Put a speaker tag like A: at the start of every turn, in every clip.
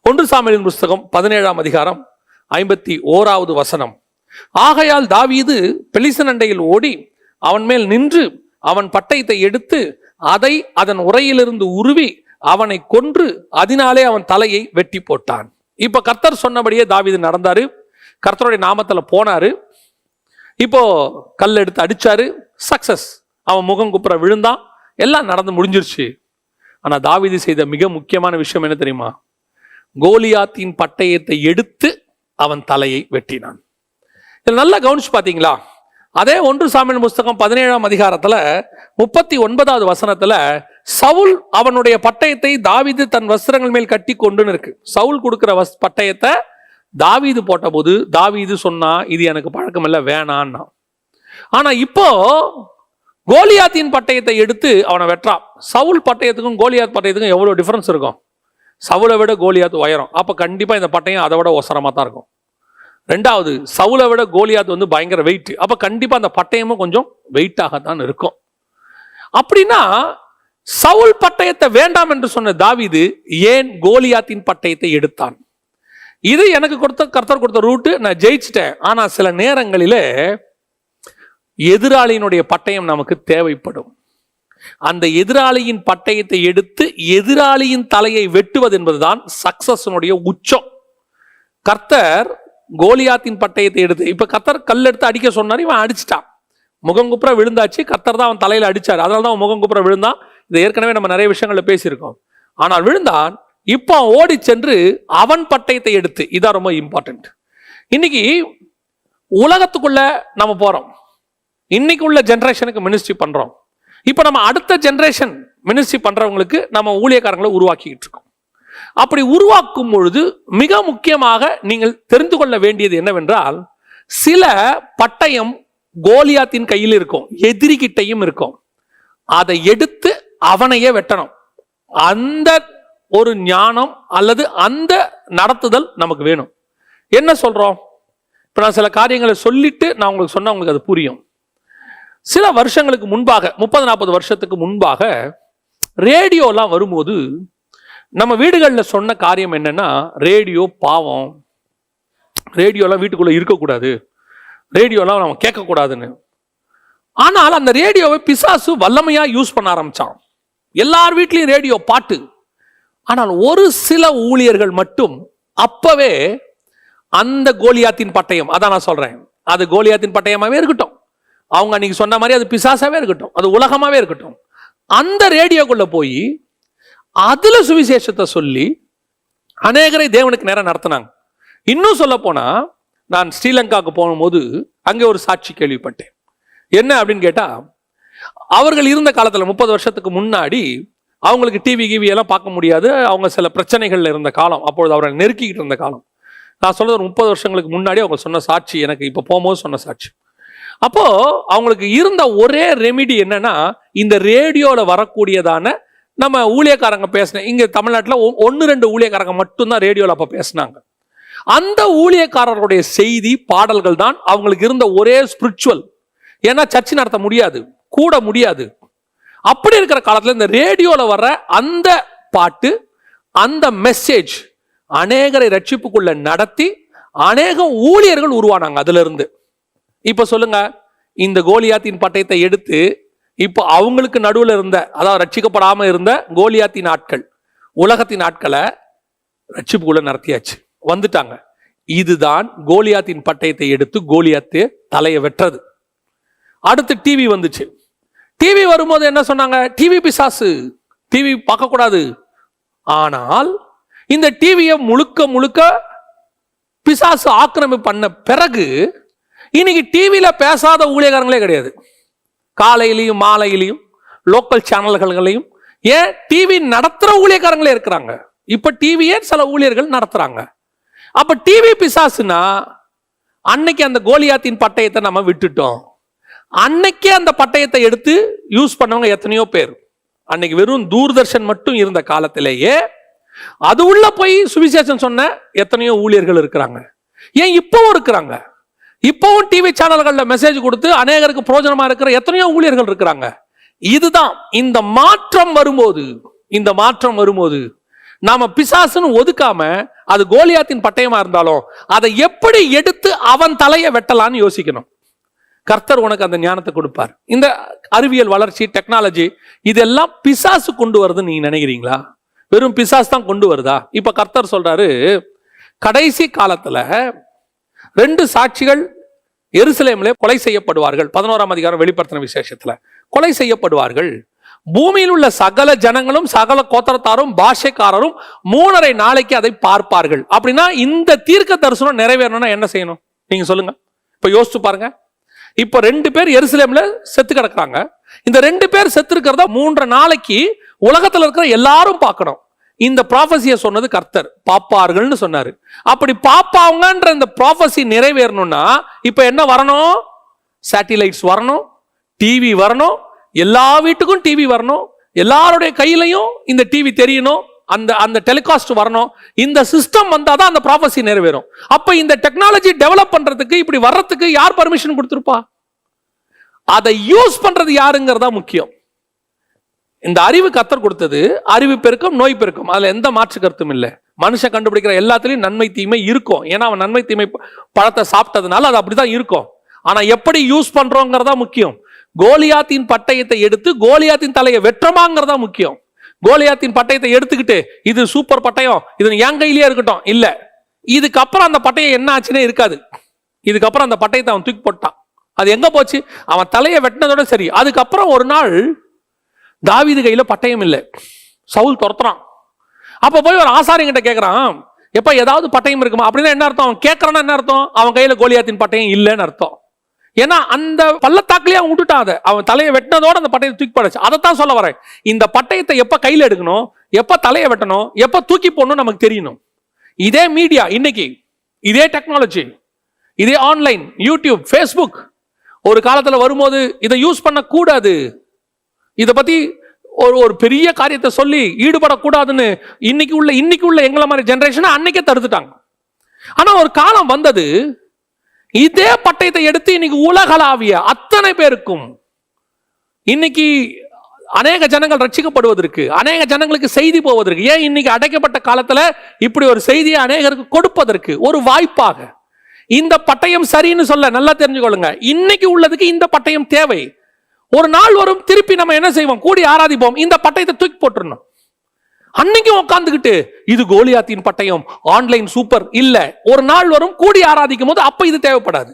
A: ஒன்று சாமியின் புஸ்தகம் பதினேழாம் அதிகாரம் ஐம்பத்தி ஓராவது வசனம். ஆகையால் தாவீது பெலிசன் அண்டையில் ஓடி அவன் மேல் நின்று அவன் பட்டயத்தை எடுத்து அதை அதன் உரையிலிருந்து உருவி அவனை கொன்று அதனாலே அவன் தலையை வெட்டி போட்டான். இப்ப கர்த்தர் சொன்னபடியே தாவீது நடந்தாரு. கர்த்தருடைய நாமத்துல போனாரு. இப்போ கல் எடுத்து அடிச்சாரு. சக்சஸ். அவன் முகம் குப்புற விழுந்தான். எல்லாம் நடந்து முடிஞ்சிருச்சு. ஆனா தாவீது செய்த மிக முக்கியமான விஷயம் என்ன தெரியுமா? கோலியாத்தின் பட்டயத்தை எடுத்து அவன் தலையை வெட்டினான். இதில் நல்லா கவனிச்சு பார்த்தீங்களா? அதே ஒன்று சாமியன் புஸ்தகம் பதினேழாம் அதிகாரத்தில் முப்பத்தி ஒன்பதாவது வசனத்தில் சவுல் அவனுடைய பட்டயத்தை தாவீது தன் வஸ்திரங்கள் மேல் கட்டி கொண்டுன்னு இருக்கு. சவுல் கொடுக்குற வஸ் பட்டயத்தை தாவீது போட்டபோது தாவீது சொன்னா இது எனக்கு பழக்கம் இல்லை வேணான்னா ஆனா இப்போ கோலியாத்தின் பட்டயத்தை எடுத்து அவனை வெட்டுறான். சவுல் பட்டயத்துக்கும் கோலியாத் பட்டயத்துக்கும் எவ்வளோ டிஃபரன்ஸ் இருக்கும்? சவுளை விட கோலியாத் உயரம். அப்போ கண்டிப்பாக இந்த பட்டயம் அதை விட ஒசரமாக தான் இருக்கும். ரெண்டாவது சவுளை விட கோலியாத் வந்து பயங்கர வெயிட் அப்போ கண்டிப்பாக அந்த பட்டயமும் கொஞ்சம் வெயிட்டாகத்தான் இருக்கும். அப்படின்னா சவுல் பட்டயத்தை வேண்டாம் என்று சொன்ன தாவிது ஏன் கோலியாத்தின் பட்டயத்தை எடுத்தான்? இது எனக்கு கொடுத்த கர்த்தர் கொடுத்த ரூட்டு நான் ஜெயிச்சிட்டேன். ஆனால் சில நேரங்களிலே எதிராளியினுடைய பட்டயம் நமக்கு தேவைப்படும். அந்த எதிராளியின் பட்டயத்தை எடுத்து எதிராளியின் தலையை வெட்டுவது என்பதுதான் சக்சஸனுடைய உச்சம். கர்த்தர் கோலியாத்தின் பட்டயத்தை எடுத்து இப்போ கர்த்தர் கல் எடுத்து அடிக்க சொன்னார் இவன் அடிச்சிட்டான். முகங்குப்புற விழுந்தாச்சு கர்த்தர் தான் அவன் தலையில் அடிச்சார். அதனால தான் முகங்குப்புற விழுந்தான் இது ஏற்கனவே நம்ம நிறைய விஷயங்களில் பேசியிருக்கோம். ஆனால் விழுந்தான் இப்போ அவன் ஓடி சென்று அவன் பட்டயத்தை எடுத்து இதான் ரொம்ப இம்பார்ட்டன்ட் இன்னைக்கு உலகத்துக்குள்ள நம்ம போறோம். இன்னைக்கு உள்ள ஜென்ரேஷனுக்கு மினிஸ்ட்ரி பண்றோம். இப்போ நம்ம அடுத்த ஜென்ரேஷன் மினிஸ்ட்ரி பண்ணுறவங்களுக்கு நம்ம ஊழியக்காரங்களை உருவாக்கிக்கிட்டு இருக்கோம். அப்படி உருவாக்கும் பொழுது மிக முக்கியமாக நீங்கள் தெரிந்து கொள்ள வேண்டியது என்னவென்றால் சில பட்டயம் கோலியாத்தின் கையில் இருக்கும் எதிரிகிட்டையும் இருக்கும். அதை எடுத்து அவனையே வெட்டணும். அந்த ஒரு ஞானம் அல்லது அந்த நடத்துதல் நமக்கு வேணும். என்ன சொல்றோம்? இப்போ நான் சில காரியங்களை சொல்லிட்டு நான் உங்களுக்கு சொன்ன உங்களுக்கு அது புரியும். சில வருஷங்களுக்கு முன்பாக முப்பது நாற்பது வருஷத்துக்கு முன்பாக ரேடியோலாம் வரும்போது நம்ம வீடுகளில் சொன்ன காரியம் என்னென்னா ரேடியோ பாவம். ரேடியோலாம் வீட்டுக்குள்ளே இருக்கக்கூடாது. ரேடியோலாம் நம்ம கேட்கக்கூடாதுன்னு. ஆனால் அந்த ரேடியோவை பிசாசு வல்லமையாக யூஸ் பண்ண ஆரம்பித்தான் எல்லார் வீட்லேயும் ரேடியோ பாட்டு. ஆனால் ஒரு சில ஊழியர்கள் மட்டும் அப்பவே அந்த கோலியாத்தின் பட்டயம் அதான் நான் சொல்கிறேன் அது கோலியாத்தின் பட்டயமாகவே இருக்கட்டும். அவங்க அன்றைக்கி சொன்ன மாதிரி அது பிசாசாகவே இருக்கட்டும் அது உலகமாகவே இருக்கட்டும். அந்த ரேடியோக்குள்ளே போய் அதில் சுவிசேஷத்தை சொல்லி அநேகரை தேவனுக்கு நேரம் நடத்தினாங்க. இன்னும் சொல்ல நான் ஸ்ரீலங்காவுக்கு போகும்போது அங்கே ஒரு சாட்சி கேள்விப்பட்டேன். என்ன அப்படின்னு கேட்டால் அவர்கள் இருந்த காலத்தில் முப்பது வருஷத்துக்கு முன்னாடி அவங்களுக்கு டிவி கிவி எல்லாம் பார்க்க முடியாது. அவங்க சில பிரச்சனைகளில் இருந்த காலம் அப்பொழுது அவரை நெருக்கிக்கிட்டு இருந்த காலம். நான் சொல்கிறது ஒரு முப்பது வருஷங்களுக்கு முன்னாடி அவங்க சொன்ன சாட்சி எனக்கு இப்போ போகும்போது சொன்ன சாட்சி. அப்போ அவங்களுக்கு இருந்த ஒரே ரெமிடி என்னன்னா இந்த ரேடியோவில் வரக்கூடியதான நம்ம ஊழியக்காரங்க பேசின இங்க தமிழ்நாட்டில் ஒன்று ரெண்டு ஊழியக்காரங்க மட்டும்தான் ரேடியோவில் அப்போ பேசினாங்க. அந்த ஊழியக்காரர்களுடைய செய்தி பாடல்கள் தான் அவங்களுக்கு இருந்த ஒரே ஸ்பிரிச்சுவல் ஏன்னா சர்ச்சை நடத்த முடியாது கூட முடியாது. அப்படி இருக்கிற காலத்தில் இந்த ரேடியோவில் வர்ற அந்த பாட்டு அந்த மெசேஜ் அநேகரை ரட்சிப்புக்குள்ள நடத்தி அநேக ஊழியர்கள் உருவானாங்க அதுல இருந்து. இப்போ சொல்லுங்க இந்த கோலியாத்தின் பட்டயத்தை எடுத்து இப்போ அவங்களுக்கு நடுவில் இருந்த அதாவது ரட்சிக்கப்படாமல் இருந்த கோலியாத்தின் ஆட்கள் உலகத்தின் ஆட்களை ரட்சிப்புக்குள்ள நடத்தியாச்சு வந்துட்டாங்க. இதுதான் கோலியாத்தின் பட்டயத்தை எடுத்து கோலியாத்து தலையை வெட்டுறது. அடுத்து டிவி வந்துச்சு. டிவி வரும்போது என்ன சொன்னாங்க? டிவி பிசாசு டிவி பார்க்கக்கூடாது. ஆனால் இந்த டிவியை முழுக்க முழுக்க பிசாசு ஆக்கிரமிப்பு பண்ண பிறகு இன்னைக்கு டிவியில் பேசாத ஊழியக்காரங்களே கிடையாது. காலையிலையும் மாலையிலையும் லோக்கல் சேனல்களையும் ஏன்? டிவி நடத்துகிற ஊழியக்காரங்களே இருக்கிறாங்க. இப்போ டிவியே சில ஊழியர்கள் நடத்துகிறாங்க அப்போ டிவி பிசாசுனா அன்னைக்கு அந்த கோலியாத்தின் பட்டயத்தை நம்ம விட்டுட்டோம். அன்னைக்கே அந்த பட்டயத்தை எடுத்து யூஸ் பண்ணவங்க எத்தனையோ பேர். அன்னைக்கு வெறும் தூர்தர்ஷன் மட்டும் இருந்த காலத்திலேயே அது உள்ள போய் சுவிசேஷன் சொன்ன எத்தனையோ ஊழியர்கள் இருக்கிறாங்க. ஏன் இப்பவும் இருக்கிறாங்க? இப்போவும் டிவி சேனல்களில் மெசேஜ் கொடுத்து அநேகருக்கு பிரயோஜனமா இருக்கிற எத்தனையோ ஊழியர்கள் இருக்கிறாங்க. இதுதான் இந்த மாற்றம் வரும்போது இந்த மாற்றம் வரும்போது நாம பிசாசுன்னு ஒதுக்காம அது கோலியாத்தின் பட்டயமா இருந்தாலும் அதை எப்படி எடுத்து அவன் தலையை வெட்டலான்னு யோசிக்கணும். கர்த்தர் உனக்கு அந்த ஞானத்தை கொடுப்பார். இந்த அறிவியல் வளர்ச்சி டெக்னாலஜி இதெல்லாம் பிசாசு கொண்டு வருதுன்னு நீங்க நினைக்கிறீங்களா? வெறும் பிசாசு தான் கொண்டு வருதா? இப்ப கர்த்தர் சொல்றாரு கடைசி காலத்துல ரெண்டு சாட்சிகள் எருசலேமிலே கொலை செய்யப்படுவார்கள். பதினோராம் அதிகாரம் வெளிப்படுத்தின விசேஷத்துல. கொலை செய்யப்படுவார்கள். பூமியில் உள்ள சகல ஜனங்களும் சகல கோத்திரத்தாரும் பாஷைக்காரரும் மூணரை நாளைக்கு அதை பார்ப்பார்கள். அப்படின்னா இந்த தீர்க்க தரிசனம் நிறைவேறணும்னா என்ன செய்யணும்? நீங்க சொல்லுங்க. இப்ப யோசிச்சு பாருங்க. இப்ப ரெண்டு பேர் எருசலேம்ல செத்து கிடக்குறாங்க. இந்த ரெண்டு பேர் செத்து இருக்கிறத மூன்றரை நாளைக்கு உலகத்துல இருக்கிற எல்லாரும் பார்க்கணும். இந்த ப்ராஃபஸியை சொன்னது கர்த்தர். பாப்பார்கள்னு சொன்னார். அப்படி பாப்பாங்கன்ற இந்த ப்ராஃபஸி நிறைவேறணும்னா இப்போ என்ன வரணும்? சேட்டிலைட்ஸ் வரணும் டிவி வரணும் எல்லா வீட்டுக்கும் டிவி வரணும் எல்லாருடைய கையிலையும் இந்த டிவி தெரியணும் அந்த அந்த டெலிகாஸ்ட் வரணும் இந்த சிஸ்டம் வந்தால் தான் அந்த ப்ராஃபஸி நிறைவேறும். அப்போ இந்த டெக்னாலஜி டெவலப் பண்ணுறதுக்கு இப்படி வர்றதுக்கு யார் பர்மிஷன் கொடுத்துருப்பா? அதை யூஸ் பண்ணுறது யாருங்கிறதா முக்கியம். இந்த அறிவு கத்தர் கொடுத்தது அறிவு பெருக்கம் நோய் பெருக்கம். அதில் எந்த மாற்று கருத்தும் இல்லை. மனுஷன் கண்டுபிடிக்கிற எல்லாத்துலேயும் நன்மை தீமை இருக்கும். ஏன்னா அவன் நன்மை தீமை பழத்தை சாப்பிட்டதுனால அது அப்படிதான் இருக்கும். ஆனால் எப்படி யூஸ் பண்ணுறோங்கிறதா முக்கியம். கோலியாத்தின் பட்டயத்தை எடுத்து கோலியாத்தின் தலையை வெற்றமாங்கிறதா முக்கியம். கோலியாத்தின் பட்டயத்தை எடுத்துக்கிட்டு இது சூப்பர் பட்டயம் இது என் கையிலேயே இருக்கட்டும். இல்லை. இதுக்கப்புறம் அந்த பட்டயம் என்ன ஆச்சுன்னே இருக்காது. இதுக்கப்புறம் அந்த பட்டயத்தை அவன் தூக்கி போட்டான். அது எங்க போச்சு? அவன் தலையை வெட்டினதோட சரி. அதுக்கப்புறம் ஒரு நாள் தாவிது கையில் பட்டயம் இல்லை. சவுல் துரத்துறான். அப்போ போய் ஒரு ஆசாரியங்கிட்ட கேட்குறான் எப்போ ஏதாவது பட்டயம் இருக்குமா? அப்படின்னா என்ன அர்த்தம்? அவன் கேட்கறான்னா என்ன அர்த்தம்? அவன் கையில் கோலியாத்தின் பட்டயம் இல்லைன்னு அர்த்தம். ஏன்னா அந்த பள்ளத்தாக்குலயே அவன் விட்டுட்டான் அதை. அவன் தலையை வெட்டினதோட அந்த பட்டயத்தை தூக்கி போடச்சு அதைத்தான் சொல்ல வரேன். இந்த பட்டயத்தை எப்போ கையில் எடுக்கணும்? எப்போ தலையை வெட்டணும்? எப்போ தூக்கி போடணும் நமக்கு தெரியணும். இதே மீடியா இன்னைக்கு இதே டெக்னாலஜி இதே ஆன்லைன் யூடியூப் ஃபேஸ்புக் ஒரு காலத்தில் வரும்போது இதை யூஸ் பண்ணக்கூடாது. இதை பற்றி ஒரு ஒரு பெரிய காரியத்தை சொல்லி ஈடுபடக்கூடாதுன்னு இன்னைக்கு உள்ள இன்னைக்கு உள்ள எங்களை மாதிரி ஜென்ரேஷனை அன்னைக்கே தடுத்துட்டாங்க. ஆனால் ஒரு காலம் வந்தது இதே பட்டயத்தை எடுத்து இன்னைக்கு உலகளாவிய அத்தனை பேருக்கும் இன்னைக்கு அநேக ஜனங்கள் ரட்சிக்கப்படுவதற்கு அநேக ஜனங்களுக்கு செய்தி போவதற்கு ஏன் இன்னைக்கு அடைக்கப்பட்ட காலத்துல இப்படி ஒரு செய்தியை அநேகருக்கு கொடுப்பதற்கு ஒரு வாய்ப்பாக இந்த பட்டயம் சரின்னு சொல்ல நல்லா தெரிஞ்சுக்கொள்ளுங்க. இன்னைக்கு உள்ளதுக்கு இந்த பட்டயம் தேவை. ஒரு நாள் வரும் திருப்பி நம்ம என்ன செய்வோம்? கூடி ஆராதிப்போம். இந்த பட்டயத்தை தூக்கி போட்டுருணும் அன்னைக்கும் உட்காந்துக்கிட்டு இது கோலியாத்தின் பட்டயம் ஆன்லைன் சூப்பர் இல்ல. ஒரு நாள் வரும் கூடி ஆராதிக்கும் போது அப்ப இது தேவைப்படாது.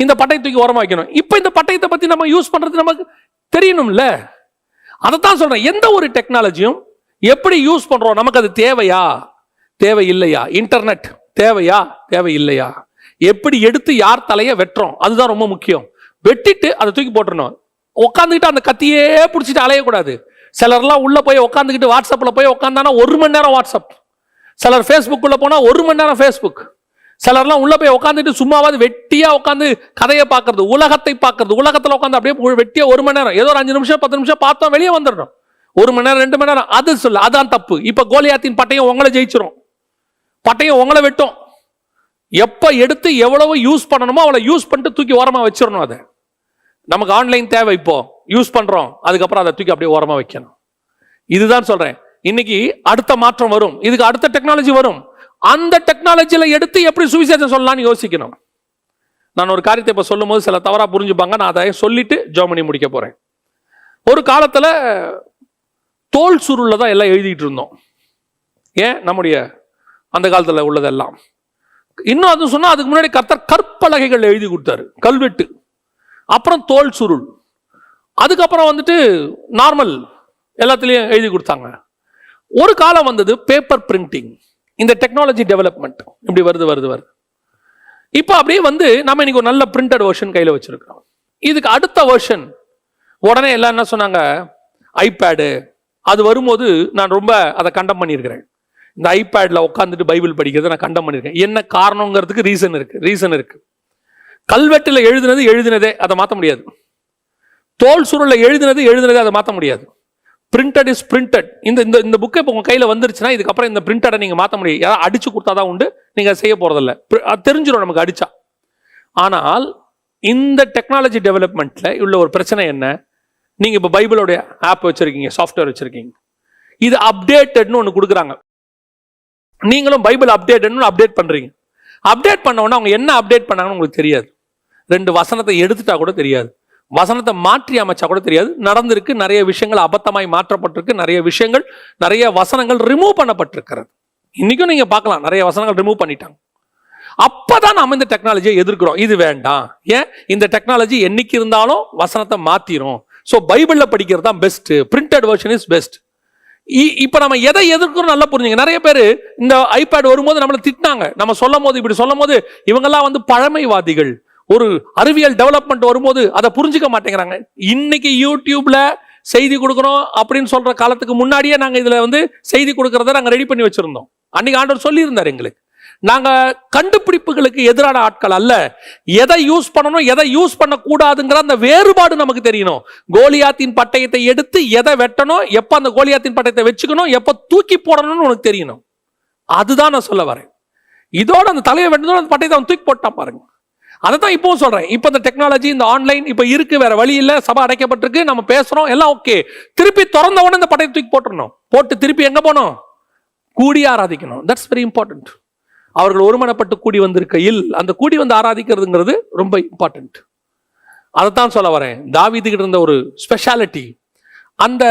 A: இந்த பட்டயத்தை தூக்கி ஓரமா வைக்கணும். இப்ப இந்த பட்டயத்தை பத்தி நம்ம யூஸ் பண்றது நமக்கு தெரியணும்ல? அதைத்தான் சொல்றேன். எந்த ஒரு டெக்னாலஜியும் எப்படி யூஸ் பண்றோம்? நமக்கு அது தேவையா? தேவை இல்லையா இன்டர்நெட் தேவையா? தேவை இல்லையா எப்படி எடுத்து யார் தலையை வெட்டுறோம்? அதுதான் ரொம்ப முக்கியம். வெட்டிட்டு அதை தூக்கி போட்டுருணும் உட்காந்துக்கிட்டு அந்த கத்தியே பிடிச்சிட்டு அலையக்கூடாது. சிலர்லாம் உள்ளே போய் உட்காந்துக்கிட்டு வாட்ஸ்அப்பில் போய் உட்காந்தானா ஒரு மணி நேரம் வாட்ஸ்அப். சிலர் ஃபேஸ்புக்குள்ளே போனால் ஒரு மணி நேரம் ஃபேஸ்புக் சிலர்லாம் உள்ளே போய் உட்காந்துட்டு சும்மாவது வெட்டியாக உட்காந்து கதையை பார்க்கறது உலகத்தை பார்க்கறது உலகத்தில் உட்காந்து அப்படியே வெட்டியாக ஒரு மணி நேரம். ஏதோ ஒரு அஞ்சு நிமிஷம் பத்து நிமிஷம் பார்த்தோம் வெளியே வந்துடணும் ஒரு மணி நேரம் ரெண்டு மணி நேரம் அது சொல்ல அதான் தப்பு. இப்போ கோலியாத்தின் பட்டையும் உங்களை ஜெயிச்சிரும். பட்டையும் உங்களை வெட்டும். எப்போ எடுத்து எவ்வளவு யூஸ் பண்ணணுமோ அவளை யூஸ் பண்ணிட்டு தூக்கி ஓரமாக வச்சிடணும் அதை. நமக்கு ஆன்லைன் தேவை இப்போ. யூஸ் பண்றோம். அதுக்கப்புறம் அதை தூக்கி அப்படியே ஓரமாக வைக்கணும். இதுதான் சொல்றேன். இன்னைக்கு அடுத்த மாற்றம் வரும். இதுக்கு அடுத்த டெக்னாலஜி வரும். அந்த டெக்னாலஜியில எடுத்து எப்படி சுவிசேஷம் சொல்லலாம்னு யோசிக்கணும். நான் ஒரு காரியத்தை இப்போ சொல்லும் போது சில தவறாக புரிஞ்சுப்பாங்க. நான் அதை சொல்லிட்டு ஜோமனி முடிக்க போறேன். ஒரு காலத்தில் தோல் சுருளில் தான் எல்லாம் எழுதிட்டு இருந்தோம். ஏன்? நம்முடைய அந்த காலத்தில் உள்ளதெல்லாம். இன்னும் அது சொன்னால் அதுக்கு முன்னாடி கர்த்தர் கற்பலகைகள் எழுதி கொடுத்தாரு. கல்வெட்டு. அப்புறம் தோல் சுருள். அதுக்கப்புறம் வந்துட்டு நார்மல் எல்லாத்துலேயும் எழுதி கொடுத்தாங்க. ஒரு காலம் வந்தது பேப்பர் பிரிண்டிங் இந்த டெக்னாலஜி டெவலப்மெண்ட் இப்படி வருது வருது வருது. இப்போ அப்படியே வந்து நம்ம இன்னைக்கு ஒரு நல்ல பிரிண்டட் வெர்ஷன் கையில் வச்சுருக்கோம் இதுக்கு அடுத்த வெர்ஷன் உடனே எல்லாம் என்ன சொன்னாங்க? ஐபேடு அது வரும்போது நான் ரொம்ப அதை கண்டம் பண்ணியிருக்கிறேன். இந்த ஐபேடில் உட்காந்துட்டு பைபிள் படிக்கிறத நான் கண்டம் பண்ணியிருக்கேன். என்ன காரணங்கிறதுக்கு ரீசன் இருக்குது ரீசன் இருக்குது கல்வெட்டில் எழுதுனது எழுதினதே அதை மாற்ற முடியாது. தோல் சுருளில் எழுதினது எழுதினதே அதை மாற்ற முடியாது. பிரிண்டட் இஸ் பிரிண்டட் இந்த இந்த இந்த புக்கை இப்போ உங்கள் கையில் வந்துருச்சுன்னா இதுக்கப்புறம் இந்த பிரிண்டடை நீங்கள் மாற்ற முடியும் யாராவது அடிச்சு கொடுத்தா தான் உண்டு நீங்கள் செய்ய போகிறதில்ல தெரிஞ்சிடும் நமக்கு அடிச்சா. ஆனால் இந்த டெக்னாலஜி டெவலப்மெண்ட்டில் உள்ள ஒரு பிரச்சனை என்ன? நீங்கள் இப்போ பைபிளோடைய ஆப் வச்சுருக்கீங்க சாஃப்ட்வேர் வச்சுருக்கீங்க. இது அப்டேட்டட்னு ஒன்று கொடுக்குறாங்க. நீங்களும் பைபிள் அப்டேட்டட்னு அப்டேட் பண்ணுறீங்க அப்டேட் பண்ண உடனே அவங்க என்ன அப்டேட் பண்ணாங்கன்னு உங்களுக்கு தெரியாது. ரெண்டு வசனத்தை எடுத்துட்டா கூட தெரியாது. வசனத்தை மாற்றி அமைச்சா கூட தெரியாது. நடந்திருக்கு நிறைய விஷயங்கள் அபத்தமாய் மாற்றப்பட்டிருக்கு நிறைய விஷயங்கள் நிறைய வசனங்கள் ரிமூவ் பண்ணப்பட்டிருக்கிறது. இன்னைக்கும் நீங்க பார்க்கலாம் நிறைய வசனங்கள் ரிமூவ் பண்ணிட்டாங்க. அப்பதான் நம்ம இந்த டெக்னாலஜியை எதிர்க்கிறோம். இது வேண்டாம். ஏன்? இந்த டெக்னாலஜி என்னைக்கு இருந்தாலும் வசனத்தை மாத்திரும். ஸோ பைபிளில் படிக்கிறது தான் best printed version is best இப்போ நம்ம எதை எதிர்க்கிறோம் நல்லா புரிஞ்சுங்க. நிறைய பேர் இந்த ஐபேட் வரும்போது நம்மளை திட்டினாங்க. நம்ம சொல்லும் போது இப்படி சொல்லும் போது இவங்கெல்லாம் வந்து பழமைவாதிகள். ஒரு அறிவியல் டெவலப்மெண்ட் வரும்போது அதை புரிஞ்சுக்க மாட்டேங்கிறாங்க. இன்னைக்கு யூடியூப்ல செய்தி கொடுக்குறோம் அப்படின்னு சொல்ற காலத்துக்கு முன்னாடியே நாங்கள் இதில் வந்து செய்தி கொடுக்கறத நாங்கள் ரெடி பண்ணி வச்சிருந்தோம். அன்னைக்கு ஆண்டவர் சொல்லியிருந்தார் எங்களுக்கு. நாங்கள் கண்டுபிடிப்புகளுக்கு எதிரான ஆட்கள் அல்ல. எதை யூஸ் பண்ணணும் எதை யூஸ் பண்ணக்கூடாதுங்கிற அந்த வேறுபாடு நமக்கு தெரியணும். கோலியாத்தின் பட்டயத்தை எடுத்து எதை வெட்டணும் எப்போ அந்த கோலியாத்தின் பட்டயத்தை வச்சுக்கணும் எப்போ தூக்கி போடணும்னு உனக்கு தெரியணும். அதுதான் நான் சொல்ல வரேன். இதோட அந்த தலையை வெட்டணும் அந்த பட்டயத்தை அவன் தூக்கி போட்டான் பாருங்க. அதை தான் இப்போவும் சொல்கிறேன் இப்போ இந்த டெக்னாலஜி இந்த ஆன்லைன் இப்போ இருக்குது வேற வழி இல்லை சபை அடைக்கப்பட்டிருக்கு நம்ம பேசுகிறோம் எல்லாம் ஓகே திருப்பி திறந்த உடனே இந்த படையை தூக்கி போட்டுறணும் போட்டு திருப்பி எங்கே போகணும்? கூடி ஆராதிக்கணும். தட்ஸ் வெரி இம்பார்ட்டன்ட் அவர்கள் ஒருமனப்பட்டு கூடி வந்திருக்கையில் அந்த கூடி வந்து ஆராதிக்கிறதுங்கிறது ரொம்ப இம்பார்ட்டன்ட் அதைத்தான் சொல்ல வரேன். தாவிதுகிட்ட இருந்த ஒரு ஸ்பெஷாலிட்டி அந்த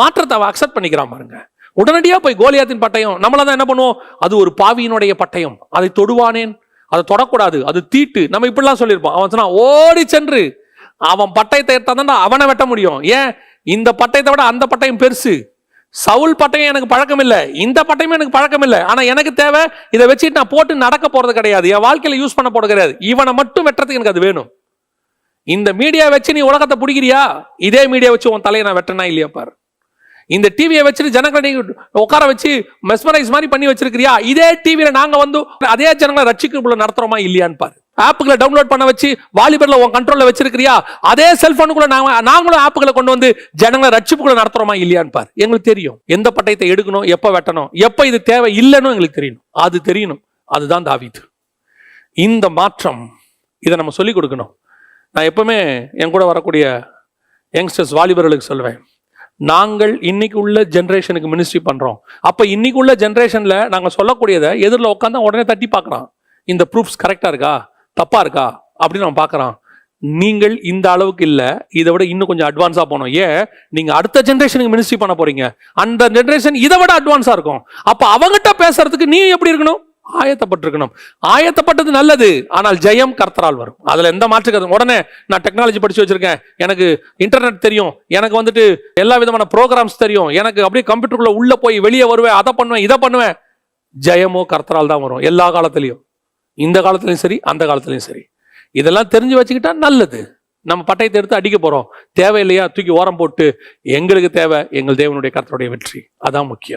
A: மாற்றத்தை அவன் அக்செப்ட் பண்ணிக்கிறான் பாருங்க. உடனடியாக போய் கோலியாத்தின் பட்டயம் நம்மள தான் என்ன பண்ணுவோம்? அது ஒரு பாவியினுடைய பட்டயம். அதை தொடுவானேன் அதை தொடக்கூடாது. அது தீட்டு. நம்ம இப்படிலாம் சொல்லியிருப்போம். அவன் சொன்னா ஓடி சென்று. அவன் பட்டயத்தை எடுத்தா அவனை வெட்ட முடியும். ஏன்? இந்த பட்டயத்தை விட அந்த பட்டயம் பெருசு. சவுல் பட்டயம் எனக்கு பழக்கம் இல்லை இந்த பட்டயமும் எனக்கு பழக்கம் இல்லை ஆனா எனக்கு தேவை இதை வச்சுட்டு நான் போட்டு நடக்க போறது கிடையாது. என் வாழ்க்கையில யூஸ் பண்ண போறது கிடையாது. இவனை மட்டும் வெட்டுறதுக்கு எனக்கு அது வேணும். இந்த மீடியா வச்சு நீ உலகத்தை பிடிக்கிறியா? இதே மீடியா வச்சு உன் தலையை நான் வெட்டனா இல்லையா பாரு? இந்த டிவியை வச்சுட்டு ஜனங்களை நீங்க உட்கார வச்சு மெஸ்மரைஸ் மாதிரி பண்ணி வச்சிருக்கிறியா? இதே டிவியில நாங்க வந்து அதே ஜனங்களை ரட்சிக்குள்ள நடத்துறோமா இல்லையான்னு பாரு. ஆப்புகளை டவுன்லோட் பண்ண வச்சு வாலிபர்ல உன் கண்ட்ரோல்ல வச்சிருக்கிறியா? அதே செல்போனுக்குள்ள நாங்க நாங்களும் ஆப்புகளை கொண்டு வந்து ஜனங்களை ரட்சிப்புக்குள்ள நடத்துறோமா இல்லையான்னு பாரு. எங்களுக்கு தெரியும். எந்த பட்டயத்தை எடுக்கணும் எப்ப வெட்டணும் எப்ப இது தேவை இல்லைன்னு எங்களுக்கு தெரியணும். அது தெரியணும். அதுதான் தாவிது. இந்த மாற்றம் இதை நம்ம சொல்லிக் கொடுக்கணும். நான் எப்பவுமே என் கூட வரக்கூடிய யங்ஸ்டர்ஸ் வாலிபர்களுக்கு சொல்லுவேன் நாங்கள் இன்னைக்கு உள்ள ஜென்ரேஷனுக்கு மினிஸ்ட்ரி பண்ணுறோம் அப்போ இன்னைக்கு உள்ள ஜென்ரேஷனில் நாங்கள் சொல்லக்கூடியதை எதிரில் உட்காந்து உடனே தட்டி பார்க்குறான். இந்த ப்ரூஃப்ஸ் கரெக்டாக இருக்கா? தப்பாக இருக்கா? அப்படின்னு அவன் பார்க்குறான். நீங்கள் இந்த அளவுக்கு இல்லை. இதை விட இன்னும் கொஞ்சம் அட்வான்ஸாக போகணும். ஏன்? நீங்கள் அடுத்த ஜென்ரேஷனுக்கு மினிஸ்ட்ரி பண்ண போகிறீங்க அந்த ஜென்ரேஷன் இதை விட அட்வான்ஸாக இருக்கும். அப்போ அவங்ககிட்ட பேசுறதுக்கு நீ எப்படி இருக்கணும்? ஆயத்தப்பட்டிருக்கணும். ஆயத்தப்பட்டது நல்லது ஆனால் ஜெயம் கர்த்தரால் வரும். அதில் எந்த மாற்று கருத்து- உடனே நான் டெக்னாலஜி படித்து வச்சுருக்கேன். எனக்கு இன்டர்நெட் தெரியும். எனக்கு வந்துட்டு எல்லா விதமான ப்ரோக்ராம்ஸ் தெரியும். எனக்கு அப்படியே கம்ப்யூட்டருக்குள்ளே உள்ளே போய் வெளியே வருவேன் அதை பண்ணுவேன் இதை பண்ணுவேன். ஜெயமோ கர்த்தரால் தான் வரும் எல்லா காலத்துலேயும். இந்த காலத்துலையும் சரி அந்த காலத்துலையும் சரி. இதெல்லாம் தெரிஞ்சு வச்சுக்கிட்டா நல்லது. நம்ம பட்டயத்தை எடுத்து அடிக்க போகிறோம் தேவையில்லையா? தூக்கி ஓரம் போட்டு எங்களுக்கு தேவை எங்கள் தேவனுடைய கர்த்தருடைய வெற்றி. அதான் முக்கியம்.